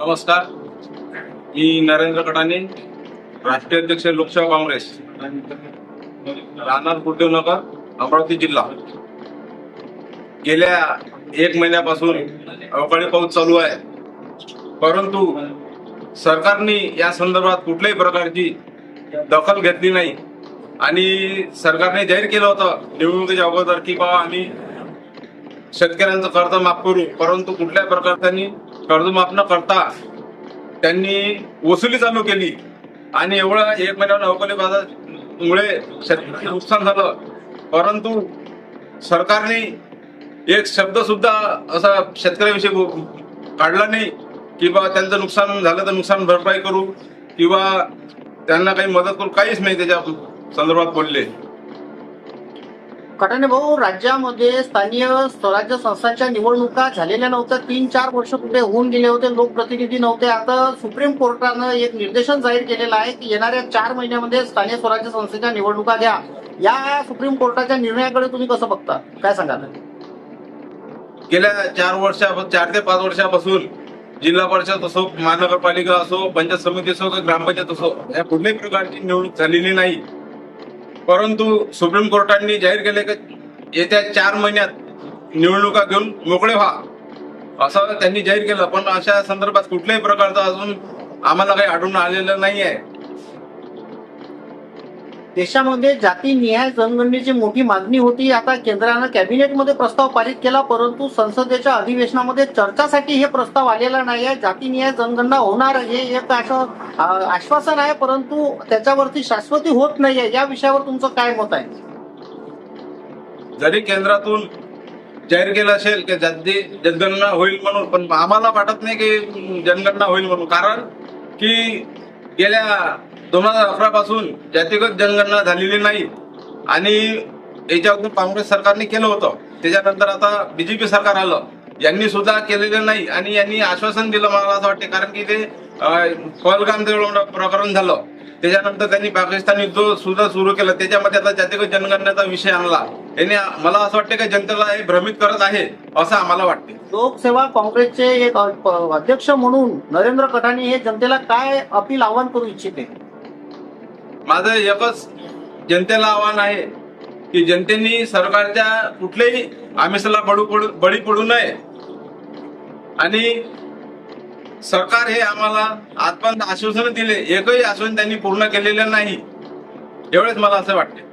नमस्कार. मी नरेंद्र कटाने राष्ट्रीय अध्यक्ष लोकसेवा काँग्रेस राहणार कुर्देवनगर अमरावती जिल्हा. गेल्या एक महिन्यापासून अवकाळी पाऊस चालू आहे. परंतु सरकारने या संदर्भात कुठल्याही प्रकारची दखल घेतली नाही. आणि सरकारने जाहीर केलं होतं निवडणुकीच्या अगोदर की बाबा आम्ही शेतकऱ्यांचं कर्ज माफ करू. परंतु कुठल्याही प्रकारच्यानी कर्जमाफ न करता त्यांनी वसुली चालू केली. आणि एवढं एक महिन्यावर अवकाळी बाजारामुळे शेतकऱ्यांचं नुकसान झालं. परंतु सरकारने एक शब्द सुद्धा असा शेतकऱ्याविषयी काढला नाही की बा त्यांचं नुकसान झालं तर नुकसान भरपाई करू किंवा त्यांना काही मदत करू काहीच नाही त्याच्या संदर्भात बोलले. कटाने भाऊ राज्यामध्ये स्थानीय स्वराज्य संस्थांच्या निवडणुका झालेल्या नव्हत्या. तीन चार वर्ष कुठे होऊन गेले होते लोकप्रतिनिधी नव्हते. आता सुप्रीम कोर्टानं एक निर्देशन जाहीर केलेलं आहे की येणाऱ्या चार महिन्यामध्ये स्थानिय स्वराज्य संस्थेच्या निवडणुका घ्या या सुप्रीम कोर्टाच्या निर्णयाकडे तुम्ही कसं बघता? काय सांगाल? गेल्या चार वर्षा चार ते पाच वर्षापासून जिल्हा परिषद असो महानगरपालिका असो पंचायत समिती असो किंवा ग्रामपंचायत असो या कुठल्याही प्रकारची निवडणूक झालेली नाही. परंतु सुप्रीम कोर्टाने जाहीर केले की येत्या चार महिन्यात निवडणुका घेऊन मोकळे व्हा असं त्यांनी जाहीर केलं. पण अशा संदर्भात कुठल्याही प्रकारचं अजून आम्हाला काही आढळून आलेलं नाही आहे देशामध्ये जातीनिहाय जनगणनेची मोठी मागणी होती. आता केंद्रानं कॅबिनेटमध्ये प्रस्ताव पारित केला परंतु संसदेच्या अधिवेशनामध्ये चर्चासाठी हे प्रस्ताव आलेला नाही आहे. जातीनिहाय जनगणना होणार हे एक असं आश्वासन आहे परंतु त्याच्यावरती शाश्वती होत नाहीये या विषयावर तुमचं काय मत आहे? जरी केंद्रातून जाहीर केलं असेल की जाती जनगणना होईल म्हणून पण आम्हाला वाटत नाही की जनगणना होईल म्हणून. कारण की गेल्या दोन हजार अकरा पासून जातीगत जनगणना झालेली नाही. आणि याच्या काँग्रेस सरकारने केलं होतं. त्याच्यानंतर आता बीजेपी सरकार आलं. यांनी सुद्धा केलेलं नाही. आणि यांनी आश्वासन दिलं मला असं वाटते. कारण की ते अं, पहलगाम प्रकरण झालं. त्याच्यानंतर त्यांनी पाकिस्तान युद्ध सुद्धा सुरू केलं त्याच्यामध्ये आता जातीगत जनगणनेचा विषय आणला. याने मला असं वाटतं की जनतेला हे भ्रमित करत आहे असं आम्हाला वाटते. लोकसेवा काँग्रेसचे एक अध्यक्ष म्हणून नरेंद्र कटाने हे जनतेला काय अपील आव्हान करू इच्छिते? माझं एकच जनतेला आव्हान आहे की जनतेने सरकारच्या कुठल्याही आमिषाला बळू पडू बळी पडू नये. आणि सरकार हे आम्हाला आजपर्यंत आश्वासन दिले. एकही आश्वासन त्यांनी पूर्ण केलेलं नाही. एवढेच मला असं वाटते